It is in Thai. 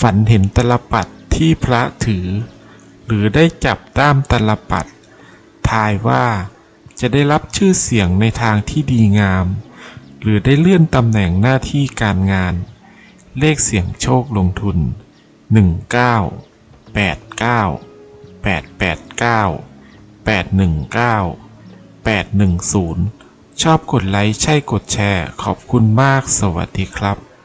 ฝันเห็นตลปัดที่พระถือ หรือได้จับด้ามตลปัดทายว่าจะได้รับชื่อเสียงในทางที่ดีงาม หรือได้เลื่อนตำแหน่งหน้าที่การงาน เลขเสียงโชคลงทุน 19 89 889 819 810 ชอบกดไลค์ใช่กดแชร์ ขอบคุณมากสวัสดีครับ